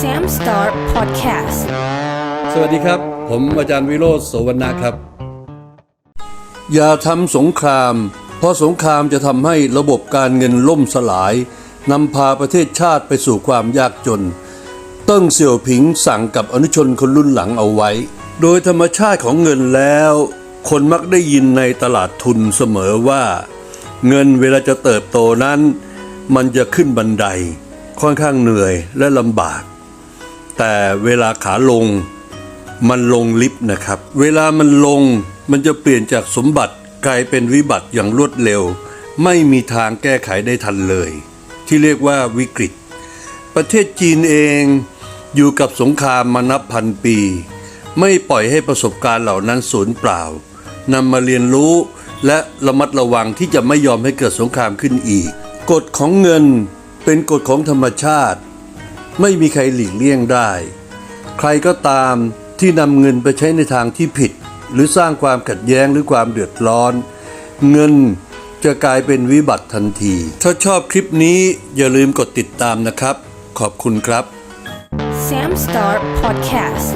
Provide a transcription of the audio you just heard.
Sam Star Podcast สวัสดีครับ ผมอาจารย์วิโรธโสวรรณะครับ อย่าทำสงคราม เพราะสงครามจะทำให้ระบบการเงินล่มสลายนำพาประเทศชาติไปสู่ความยากจน เติ้งเสี่ยวผิงสั่งกับอนุชนคนรุ่นหลังเอาไว้ โดยธรรมชาติของเงินแล้ว คนมักได้ยินในตลาดทุนเสมอว่า เงินเวลาจะเติบโตนั้น มันจะขึ้นบันไดค่อนข้างเหนื่อยและลำบาก แต่เวลาขาลงมันลงลิฟต์นะครับ เวลามันลงมันจะเปลี่ยนจากสมบัติกลายเป็นวิบัติอย่างรวดเร็ว ไม่มีทางแก้ไขได้ทันเลย ที่เรียกว่าวิกฤต ประเทศจีนเองอยู่กับสงครามมานับพันปี ไม่ปล่อยให้ประสบการณ์เหล่านั้นสูญเปล่านำมาเรียนรู้และระมัดระวังที่จะไม่ยอมให้เกิดสงครามขึ้นอีก กฎของเงินเป็นกฎของธรรมชาติ ไม่มีใครหลีกเลี่ยงได้ ใครก็ตามที่นำเงินไปใช้ในทางที่ผิด หรือสร้างความขัดแย้งหรือความเดือดร้อน เงินจะกลายเป็นวิบัติทันที ถ้าชอบคลิปนี้อย่าลืมกดติดตามนะครับ ขอบคุณครับ Sam Star Podcast